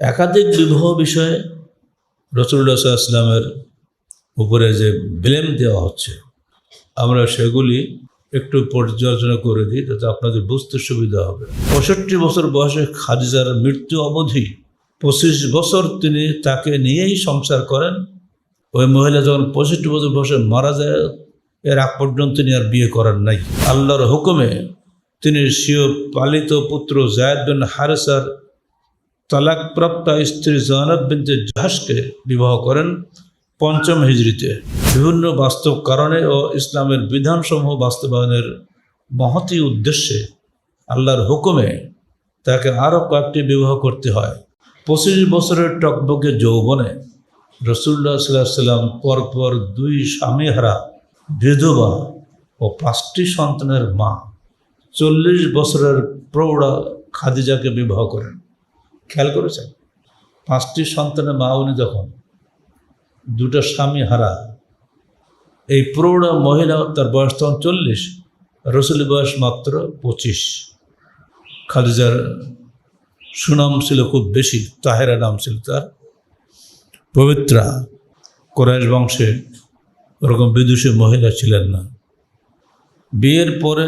একাধিক বিবাহ বিষয়ে রসুল্লাহ ইসলামের উপরে যে ব্লেম দেওয়া হচ্ছে, আমরা সেগুলি একটু পর্যালোচনা করে দিই, যাতে আপনাদের বুঝতে সুবিধা হবে। পঁয়ষট্টি বছর বয়সে খাদিজার মৃত্যু অবধি পঁচিশ বছর তিনি তাকে নিয়েই সংসার করেন। ওই মহিলা যখন পঁয়ষট্টি বছর বয়সে মারা যায়, এর আগ পর্যন্ত তিনি আর বিয়ে করেন নাই। আল্লাহর হুকুমে তিনি স্বীয় পালিত পুত্র জায়দ বিন হারেসার তালাকপ্রাপ্তা স্ত্রী জয়নব বিনতে জাহাজকে বিবাহ করেন পঞ্চম হিজড়িতে। বিভিন্ন বাস্তব কারণে ও ইসলামের বিধানসমূহ বাস্তবায়নের মহতি উদ্দেশ্যে আল্লাহর হুকুমে তাকে আরও কয়েকটি বিবাহ করতে হয়। পঁচিশ বছরের টকবকে যৌবনে রসুল্লাহ সাল্লাহ সাল্লাম পরপর দুই স্বামীহারা, বিধবা ও পাঁচটি সন্তানের মা, চল্লিশ বছরের প্রৌঢ়া খাদিজাকে বিবাহ করেন। খেয়াল করেছেন? পাঁচটি সন্তানের মা উনি যখন দুটো স্বামী হারা, এই প্রৌঢ় মহিলা তার বয়স তখন চল্লিশ রসুল বয়স মাত্র পঁচিশ। খাদিজার সুনাম ছিল খুব বেশি, তাহেরা নাম ছিল তার। পবিত্রা কোরআশ বংশে ওরকম বিদুষী মহিলা ছিলেন না। বিয়ের পরে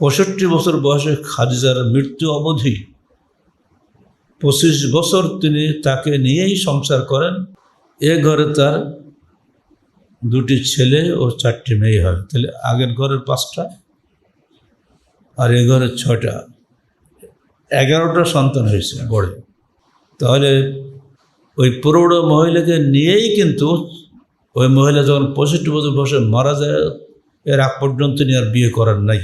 পঁয়ষট্টি বছর বয়সে খাদিজার মৃত্যু অবধি পঁচিশ বছর তিনি তাকে নিয়েই সংসার করেন। এ ঘরে তার দুটি ছেলে ও চারটি মেয়ে হয়। তাহলে আগের ঘরের পাঁচটা আর এ ঘরের ছটা এগারোটা সন্তান হয়েছে গড়ে তাহলে ওই প্রৌঢ় মহিলাকে নিয়েই কিন্তু ওই মহিলা যখন পঁয়ষট্টি বছর বয়সে মারা যায়, এর আগ পর্যন্ত তিনি আর বিয়ে করার নাই।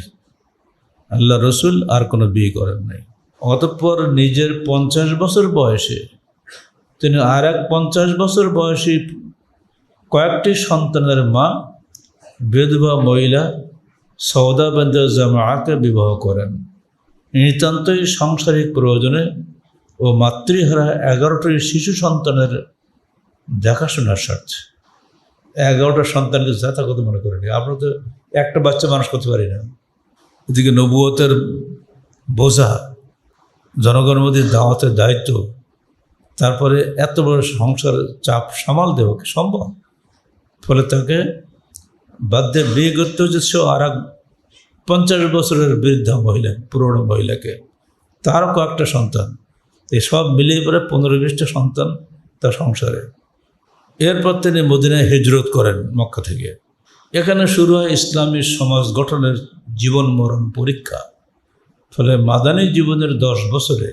আল্লাহ রসুল আর কোনো বিয়ে করেন নাই। অতঃপর নিজের পঞ্চাশ বছর বয়সে, তিনি আর এক পঞ্চাশ বছর বয়সী কয়েকটি সন্তানের মা, বিধবা মহিলা সৌদা বেন্দ জামাকে বিবাহ করেন। নিতান্তই সাংসারিক প্রয়োজনে ও মাতৃহারা এগারোটি শিশু সন্তানের দেখাশোনার স্বার্থে। এগারোটা সন্তানকে কথা মনে করেনি আমরা তো একটা বাচ্চা মানুষ করতে পারি না। এদিকে নবুয়তের বোঝা জনগণের মধ্যে দাওয়াতের দায়িত্ব, তারপরে এত বড় সংসার চাপ সামাল দেওয়া কি সম্ভব? ফলে তাকে বাধ্যে বিয়ে করতে হচ্ছে সে আর এক পঞ্চাশ বছরের বৃদ্ধা মহিলা, পুরনো মহিলাকে। তারও কয়েকটা সন্তান। এই সব মিলিয়ে পরে পনেরো বিশটা সন্তান তার সংসারে। এরপর তিনি মদিনায় হিজরত করেন মক্কা থেকে। এখানে শুরু হয় ইসলামী সমাজ গঠনের জীবন মরণ পরীক্ষা। ফলে মাদানী জীবনের দশ বছরে,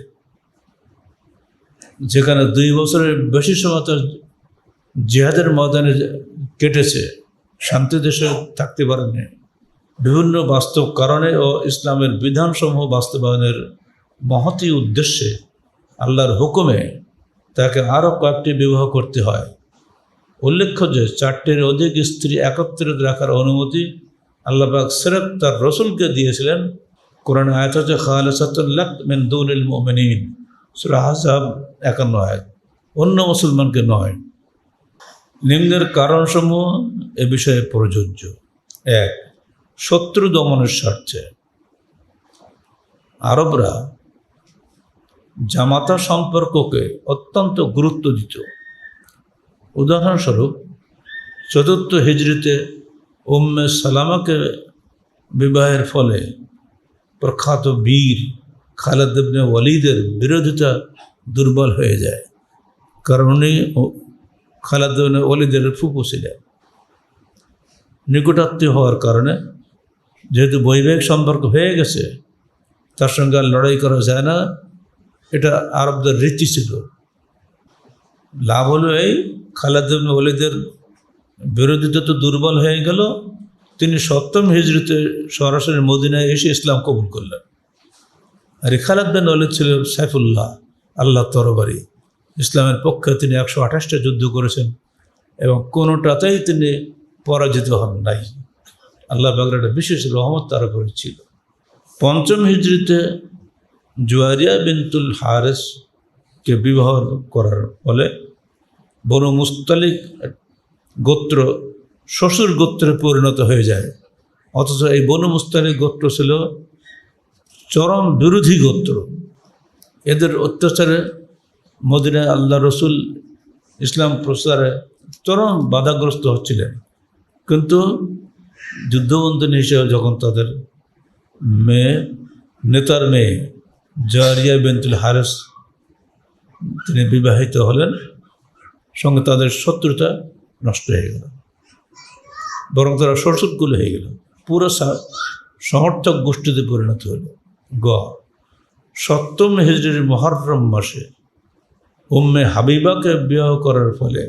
যেখানে দুই বছরের বেশি সময় তার জেহাদের ময়দানে কেটেছে, শান্তি দেশে থাকতে পারেনি। বিভিন্ন বাস্তব কারণে ও ইসলামের বিধানসমূহ বাস্তবায়নের মহতি উদ্দেশ্যে আল্লাহর হুকুমে তাকে আরও কয়েকটি বিবাহ করতে হয়। উল্লেখ্য যে চারটির অধিক স্ত্রী একত্রিত রাখার অনুমতি আল্লাহবাক সেরত তার রসুলকে দিয়েছিলেন। কোরআন আয়াত হচ্ছে খালেসাতুল্লাহ মেন্দুল মোমিন সুরা একান্ন আয়াত। অন্য মুসলমানকে নয়। নিম্নের কারণসমূহ এ বিষয়ে প্রযোজ্য। এক, শত্রু দমনের স্বার্থে। আরবরা জামাতা সম্পর্ককে অত্যন্ত গুরুত্ব দিত। উদাহরণস্বরূপ, চতুর্থ হিজড়িতে উম্মে সালামাকে বিবাহের ফলে প্রখ্যাত বীর খালেদ ওয়ালিদের বিরোধিতা দুর্বল হয়ে যায়। কারণ উনি খালেদ ওয়ালিদের ফুপু ছিলেন। নিকটাত্মীয় হওয়ার কারণে যেহেতু বৈবাহিক সম্পর্ক হয়ে গেছে, তার সঙ্গে আর লড়াই করা যায় না। এটা আরবদের রীতি ছিল। লাভ হলো এই খালেদ ইবনে ওয়ালিদের বিরোধিতা তো দুর্বল হয়ে গেল তিনি সপ্তম হিজড়িতে সরাসরি মদিনায় এসে ইসলাম কবুল করলেন। আর খালেদ বিন ওয়ালিদ ছিল সাইফুল্লাহ আল্লাহ তরবারি। ইসলামের পক্ষে তিনি একশো আঠাশটা যুদ্ধ করেছেন এবং কোনোটাতেই তিনি পরাজিত হন নাই। আল্লাহ বাগের একটা বিশেষ রহমত তার উপরে ছিল। পঞ্চম হিজড়িতে জুয়ারিয়া বিনতুল হারেসকে বিবাহ করার ফলে বনু মুস্তালিক গোত্র শ্বশুর গোত্রে পরিণত হয়ে যায়। অথচ এই বনু গোত্র ছিল চরম বিরোধী গোত্র। এদের অত্যাচারে মদিনায় আল্লাহ রসুল ইসলাম প্রসারে চরম বাধাগ্রস্ত হচ্ছিলেন। কিন্তু যুদ্ধবন্ধনী হিসেবে যখন তাদের মেয়ে, নেতার মেয়ে জারিয়া বেন্তুল হারেস তিনি বিবাহিত হলেন, সঙ্গে তাদের শত্রুতা নষ্ট হয়ে গেল। বরং তারা সরসুটগুলো হয়ে গেল। পুরো সমর্থক গোষ্ঠীতে পরিণত হল। গ, সপ্তম হিজড়ির মহরম মাসে উম্মে হাবিবাকে বিবাহ করার ফলে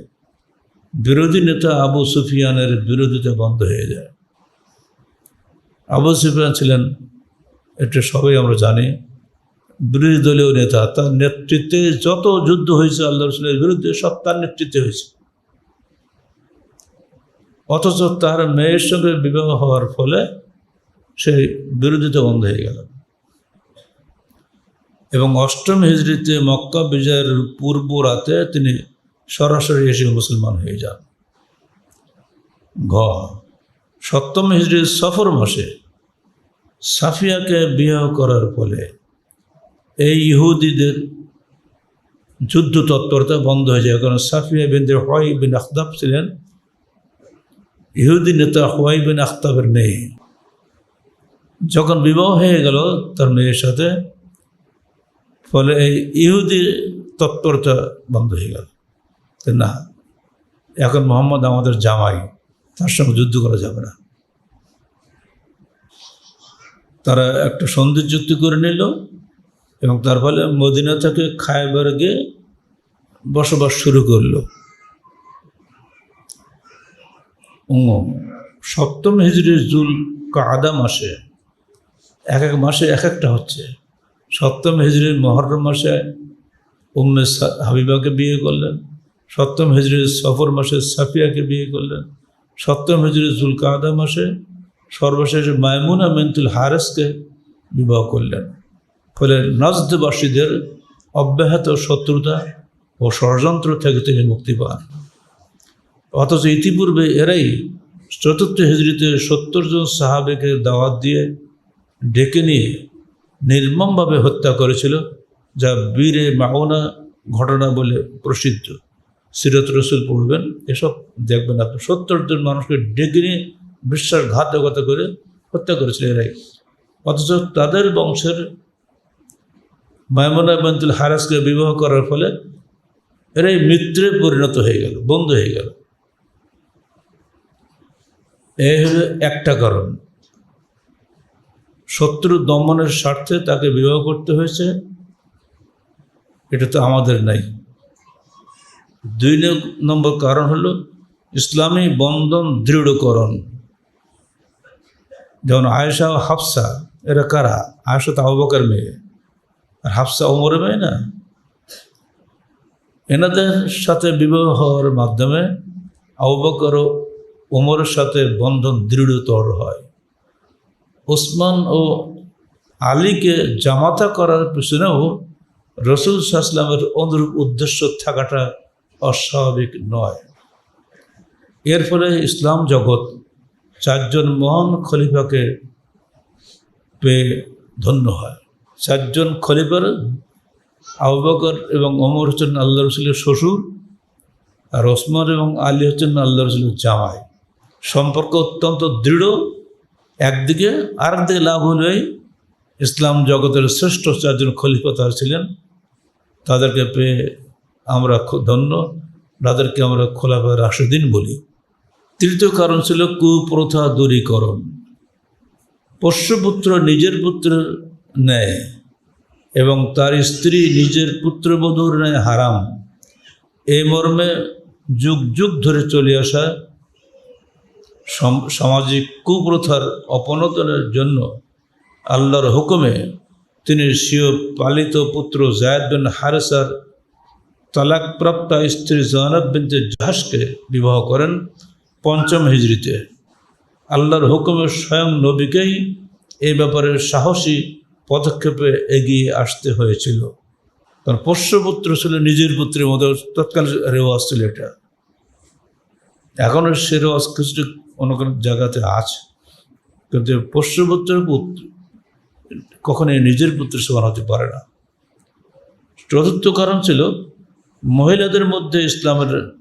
বিরোধী নেতা আবু সুফিয়ানের বিরোধিতা বন্ধ হয়ে যায়। আবু সুফিয়ান ছিলেন, এটা সবাই আমরা জানি, বিরোধী দলীয় নেতা। তার নেতৃত্বে যত যুদ্ধ হয়েছে, আল্লাহ রসুলের বিরুদ্ধে সব তার নেতৃত্বে হয়েছে। অথচ তার মেয়ের সঙ্গে বিবাহ হওয়ার ফলে সেই বিরোধিতা বন্ধ হয়ে গেল। এবং অষ্টম হিজড়িতে মক্কা বিজয়ের পূর্ব রাতে তিনি সরাসরি এসে মুসলমান হয়ে যান। ঘ, সপ্তম হিজড়ির সফর মাসে সাফিয়াকে বিবাহ করার ফলে এই ইহুদিদের যুদ্ধ তৎপরতা বন্ধ হয়ে যায়। কারণ সাফিয়া বিন্দু হয় বিন আখতাব ছিলেন। ইহুদি নেতা হোয়াই বিন আখতাবের মেয়ে। যখন বিবাহ হয়ে গেল, তার মেয়ের সাথে, ফলে এই ইহুদি তৎপরতা বন্ধ হয়ে গেল। না, এখন মোহাম্মদ আমাদের জামাই, তার সঙ্গে যুদ্ধ করা যাবে না। তারা একটা সন্ধি চুক্তি করে নিল এবং তার ফলে মদিনা থেকে খায়বার্গে বসবাস শুরু করল। সপ্তম হিজড়ির জুল কাদা মাসে এক এক মাসে এক একটা হচ্ছে। সপ্তম হিজড়ির মহরম মাসে উম্মে হাবিবাকে বিয়ে করলেন। সপ্তম হিজড়ির সফর মাসে সাফিয়াকে বিয়ে করলেন। সপ্তম হিজড়ির জুল কাদা মাসে সর্বশেষ মায়মুনা মিন্তুল হারেসকে বিবাহ করলেন। ফলে নজদবাসীদের অব্যাহত শত্রুতা ও ষড়যন্ত্র থেকে তিনি মুক্তি পান। অথচ ইতিপূর্বে এরাই চতুর্থ হিজড়িতে সত্তর জন সাহাবেকে দাওয়াত দিয়ে ডেকে নিয়ে নির্মমভাবে হত্যা করেছিল, যা বীরে মাওনা ঘটনা বলে প্রসিদ্ধ। সিরত রসুল পড়বেন, এসব দেখবেন আপনি। সত্তর জন মানুষকে ডেকে নিয়ে বিশ্বাসঘাতকতা করে হত্যা করেছিল এরাই। অথচ তাদের বংশের মায়মনা বন্তুল হারাসকে বিবাহ করার ফলে এরাই মিত্রে পরিণত হয়ে গেল, বন্ধু হয়ে গেল। এই হলো একটা কারণ। শত্রু দমনের স্বার্থে তাকে বিবাহ করতে হয়েছে, এটা তো আমাদের নাই। দুই নম্বর কারণ হলো ইসলামী বন্ধন দৃঢ়করণ। যেমন আয়েশা ও হাফসা, এরা কারা? আয়েশা তো আবকার মেয়ে, আর হাফসা ওমরের মেয়ে না? এনাদের সাথে বিবাহ হওয়ার মাধ্যমে আবুবকর ও ওমরের সাথে বন্ধন দৃঢ়তর হয়। ওসমান ও আলীকে জামাতা করার পিছনেও রসুল সাহসলামের অনুরূপ উদ্দেশ্য থাকাটা অস্বাভাবিক নয়। এর ফলে ইসলাম জগৎ চারজন মহান খলিফাকে পেয়ে ধন্য হয়। চারজন খলিফার আবু এবং অমর হচ্ছেন আল্লাহ রসুলের শ্বশুর আর ওসমান এবং আলী হচ্ছেন আল্লাহ রসুলের জামাই। সম্পর্ক অত্যন্ত দৃঢ়, একদিকে, আরেকদিকে লাভ হলেই ইসলাম জগতের শ্রেষ্ঠ চারজন খলিফা ছিলেন। তাদেরকে পেয়ে আমরা ধন্য। তাদেরকে আমরা খোলাফা রাশেদিন বলি। তৃতীয় কারণ ছিল কুপ্রথা দূরীকরণ। পোষ্যপুত্র নিজের পুত্রের ন্যায় এবং তার স্ত্রী নিজের পুত্রবধূর ন্যায় হারাম। এই মর্মে যুগ যুগ ধরে চলে আসা সামাজিক কুপ্রথার অপনতনের জন্য আল্লাহর হুকুমে তিনি স্বীয় পালিত পুত্র জায়দ বিন হারেসার তালাকপ্রাপ্তা স্ত্রী জয়নব বিনতে জাহাজকে বিবাহ করেন পঞ্চম হিজড়িতে। আল্লাহর হুকুমে স্বয়ং নবীকেই এই ব্যাপারে সাহসী পদক্ষেপে এগিয়ে আসতে হয়েছিল। কারণ পোষ্যপুত্র ছিল নিজের পুত্রের মতো তৎকাল রেওয়াজ ছিল এটা। এখনও সে রেওয়াজ কিছু অন্য কোনো জায়গাতে আছে। কিন্তু পোষ্যপুত্রের পুত্র, কখনোই নিজের পুত্রের সমান হতে পারে না। চতুর্থ কারণ ছিল, মহিলাদের মধ্যে ইসলামের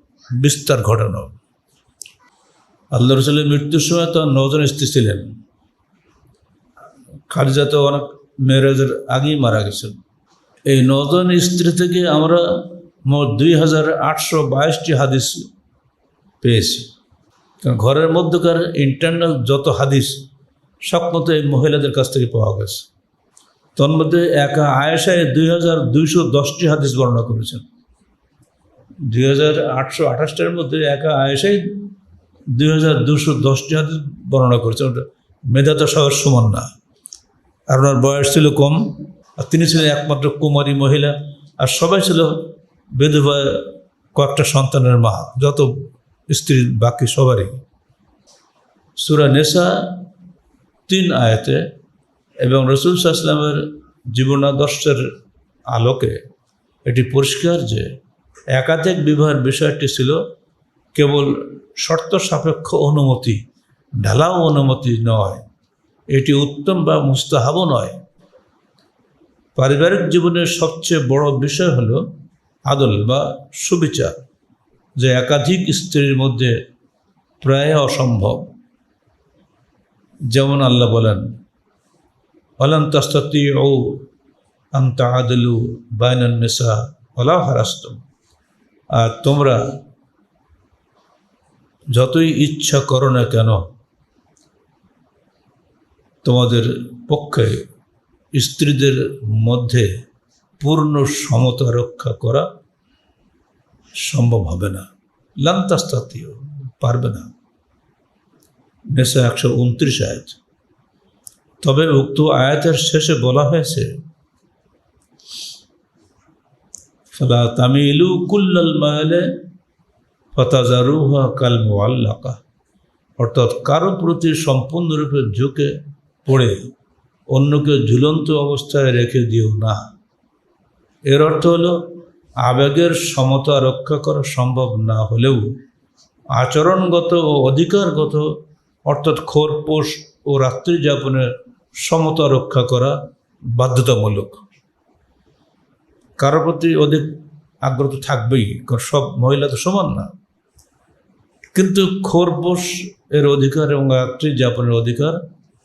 বিস্তার ঘটানো। আল্লাহ রসুলের মৃত্যুর সময় তো নজন স্ত্রী ছিলেন। খালিজা তো অনেক মেয়েরাজের আগেই মারা গেছেন। এই নজন স্ত্রী থেকে আমরা মোট দুই হাজার আটশো বাইশটি হাদিস পেয়েছি। কারণ ঘরের মধ্যকার ইন্টারনাল যত হাদিস, সব মতো এই মহিলাদের কাছ থেকে পাওয়া গেছে। তন্মধ্যে একা আয়েশায় দুই হাজার দুইশো দশটি হাদিস বর্ণনা করেছেন। দুই হাজার আটশো আঠাশটার মধ্যে একা আয়েশাই দুই হাজার দুশো দশটি হাদিস বর্ণনা করেছেন। ওটা মেধা তো সবার সমান না। আর ওনার বয়স ছিল কম, আর তিনি ছিলেন একমাত্র কুমারী মহিলা, আর সবাই ছিল বেধবা কয়েকটা সন্তানের মা। যত স্ত্রী বাকি সবারই। সুরা নেশা তিন আয়াতে এবং রসুল সাহসলামের জীবনাদর্শের আলোকে এটি পরিষ্কার যে একাধিক বিবাহের বিষয়টি ছিল কেবল শর্ত সাপেক্ষ অনুমতি, ঢালাও অনুমতি নয়। এটি উত্তম বা মুস্তাহাবও নয়। পারিবারিক জীবনের সবচেয়ে বড় বিষয় হলো আদল বা সুবিচার। যে একাধিক স্ত্রীর মধ্যে প্রায় অসম্ভব। যেমন আল্লাহ বলেন, অলান তাস্তাতি ও আন্তা আদলু বাইনান নেশা ওলা হারাস্তম। আর তোমরা যতই ইচ্ছা করো না কেন, তোমাদের পক্ষে স্ত্রীদের মধ্যে পূর্ণ সমতা রক্ষা করা সম্ভব হবে না। লান্তাস্তাতীয় পারবে না। নেশা একশো উনত্রিশ আয়াত। তবে উক্ত আয়াতের শেষে বলা হয়েছে, ফলা তামিলু কুল্লাল মায়ালে ফতাজারুহা কাল মোয়াল্লাকা অর্থাৎ কারও প্রতি সম্পূর্ণরূপে ঝুঁকে পড়ে অন্যকে ঝুলন্ত অবস্থায় রেখে দিও না। এর অর্থ হলো আবেগের সমতা রক্ষা করা সম্ভব না হলেও আচরণগত ও অধিকারগত, অর্থাৎ খোরপোষ ও রাত্রি যাপনের সমতা রক্ষা করা বাধ্যতামূলক। কারোর প্রতি অধিক আগ্রহ থাকবেই, কারণ সব মহিলা তো সমান না। কিন্তু খোরপোষ এর অধিকার এবং রাত্রি যাপনের অধিকার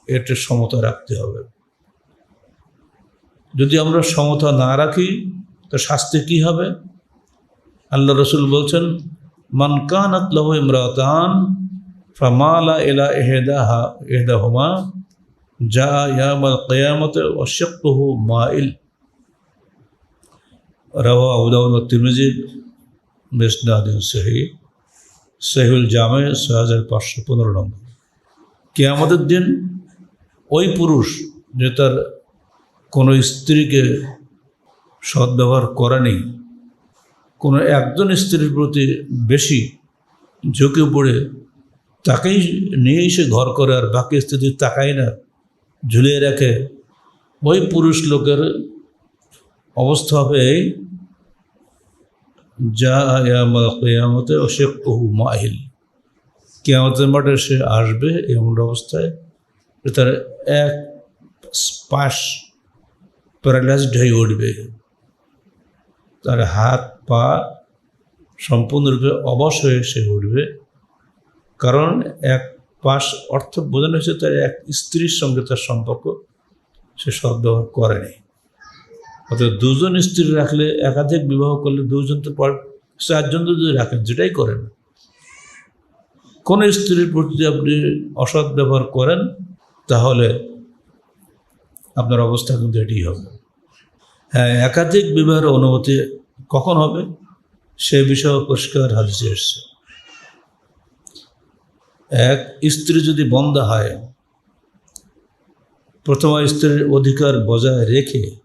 এটি সমতা রাখতে হবে। যদি আমরা সমতা না রাখি তো শাস্তি কি হবে? আল্লাহ রসুল বলছেন মানকানাত লহ ইমরাতান, ফমালা এলা এহেদাহা এহদাহমা যা ইয়ামাল কেয়ামতে অশক্তহু মাইল। রওয়া আবুদাউদ তিরমিজি মেসনাদিন সহি সহিউল জামে, ছয় হাজার পাঁচশো পনেরো নম্বর। কেয়ামতের দিন ওই পুরুষ যে তার কোনো স্ত্রীকে সদ্ব্যবহার করেনি কোনো একজন স্ত্রীর প্রতি বেশি ঝুঁকে পড়ে তাকেই নিয়েই সে ঘর করে আর বাকি স্ত্রী তাকাই না, ঝুলিয়ে রাখে। ওই পুরুষ লোকের অবস্থা হবে যা কেয়ামতে ও সে কহু মাহিল। কেয়ামতের মাঠে সে আসবে এমন অবস্থায় তার এক পাশ প্যারালাইজড হয়ে উঠবে। তার হাত, পা সম্পূর্ণরূপে অবশ হয়ে সে উঠবে। কারণ এক পাশ অর্থ বোঝানো হয়েছে, তার এক স্ত্রীর সঙ্গে তার সম্পর্ক। সে সদ্ব্যবহার করেনি। অর্থাৎ দুজন স্ত্রী রাখলে একাধিক বিবাহ করলে দুজন তো পর চারজন তো যদি রাখেন যেটাই করেন। কোন স্ত্রীর প্রতি যদি আপনি অসৎ ব্যবহার করেন, তাহলে আপনার অবস্থা কিন্তু এটি হবে। একাধিক বিবাহের অনুমতি কখন হবে? সে বিষয়ে পরিষ্কার হাদিসে এসছে। এক, স্ত্রী যদি বন্ধা হয়, প্রথম স্ত্রীর অধিকার বজায় রেখে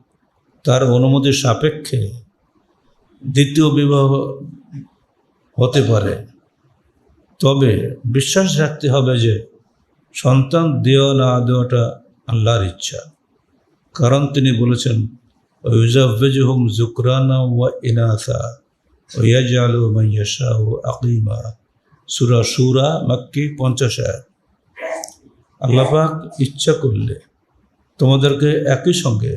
তার অনুমতির সাপেক্ষে দ্বিতীয় বিবাহ হতে পারে। তবে বিশ্বাস রাখতে হবে যে সন্তান দেওয়া না দেওয়াটা আল্লাহর ইচ্ছা। কারণ তিনি বলেছেন ওয়ুজাভেজুহুম জুকরানা ওয়া ইনাসা ওয়াজালু মাইয়াশাহু আকিমা সুরা সুরা মাক্কি পঞ্চাশ আয়াত। আল্লাপাক ইচ্ছা করলে তোমাদেরকে একই সঙ্গে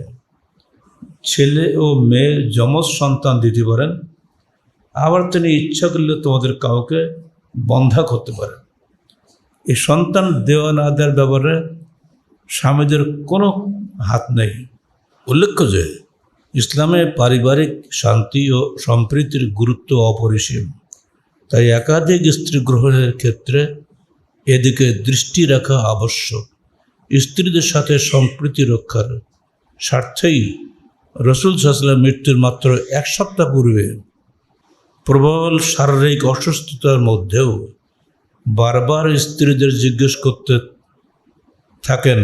ছেলে ও মেয়ে যমজ সন্তান দিতে পারেন। আবার তিনি ইচ্ছা করলে তোমাদের কাউকে বন্ধা করতে পারেন। এই সন্তান দেওয়া না দেওয়ার ব্যাপারে স্বামীদের কোনো হাত নেই। উল্লেখ্য যে ইসলামে পারিবারিক শান্তি ও সম্প্রীতির গুরুত্ব অপরিসীম। তাই একাধিক স্ত্রী গ্রহণের ক্ষেত্রে এদিকে দৃষ্টি রাখা আবশ্যক। স্ত্রীদের সাথে সম্প্রীতি রক্ষার স্বার্থেই রসুল সাহসাল্লাম মৃত্যুর মাত্র এক সপ্তাহ পূর্বে প্রবল শারীরিক অসুস্থতার মধ্যেও বারবার স্ত্রীদের জিজ্ঞেস করতে থাকেন,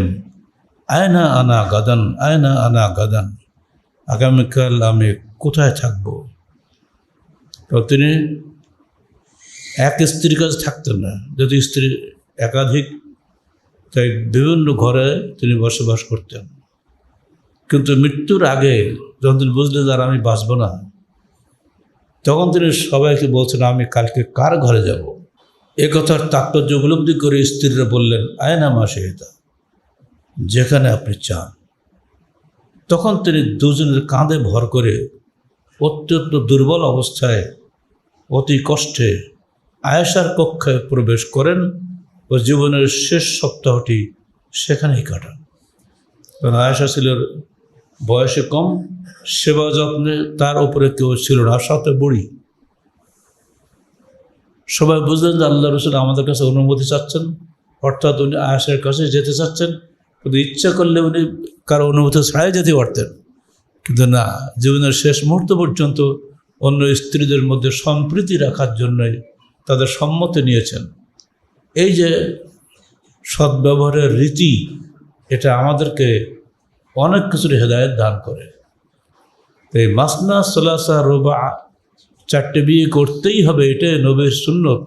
আয়না আনা গাদান, আয়না আনা গাদান? আগামীকাল আমি কোথায় থাকব? তিনি এক স্ত্রীর কাছে থাকতেন না। যদি স্ত্রী একাধিক, তাই বিভিন্ন ঘরে তিনি বসবাস করতেন। কিন্তু মৃত্যুর আগে যখন তিনি বুঝলেন আর আমি বাঁচব না, তখন তিনি সবাইকে বলছেন, আমি কালকে কার ঘরে যাব? এ কথার তাৎপর্য উপলব্ধি করে স্ত্রীরা বললেন আয়না মা সেহিতা যেখানে আপনি চান। তখন তিনি দুজনের কাঁধে ভর করে অত্যন্ত দুর্বল অবস্থায়, অতি কষ্টে আয়েশার কক্ষে প্রবেশ করেন ও জীবনের শেষ সপ্তাহটি সেখানেই কাটান। কারণ আয়েশা ছিল বয়সে কম, সেবা যত্নে তার উপরে কেউ ছিল না। সাথে বুড়ি। সবাই বুঝলেন যে আল্লাহ রসুল আমাদের কাছে অনুমতি চাচ্ছেন, অর্থাৎ উনি আয়াসের কাছে যেতে চাচ্ছেন। কিন্তু ইচ্ছা করলে উনি কারও অনুমতি ছাড়াই যেতে পারতেন কিন্তু না জীবনের শেষ মুহূর্ত পর্যন্ত অন্য স্ত্রীদের মধ্যে সম্প্রীতি রাখার জন্যই তাদের সম্মতি নিয়েছেন এই যে সদ্ব্যবহারের রীতি এটা আমাদেরকে অনেক কিছুর হেদায়ত দান করে তো এই মাসনা সোলাসা রোবা চারটে বিয়ে করতেই হবে এটাই নবীর সুন্নত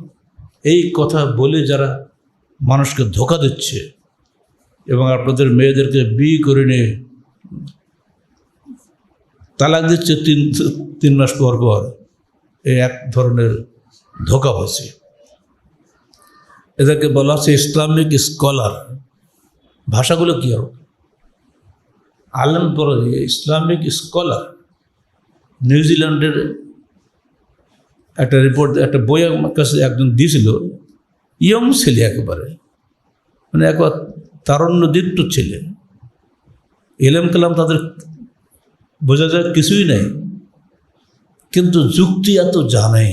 এই কথা বলে যারা মানুষকে ধোকা দিচ্ছে এবং আপনাদের মেয়েদেরকে বিয়ে করে নিয়ে তালাক দিচ্ছে তিন তিন মাস পর পর এই এক ধরনের ধোকা হয়েছে এদেরকে বলা হচ্ছে ইসলামিক স্কলার। ভাষাগুলো কী হবে? আলেম পরে ইসলামিক স্কলার। নিউজিল্যান্ডের একটা রিপোর্ট একটা বই আমার কাছে একজন দিয়েছিল, ইয়ং ছেলে একেবারে। মানে একবার তারণ্য দীপ্ত ছেলে এলেম কালাম তাদের বোঝা যায় কিছুই নাই কিন্তু যুক্তি এত জানে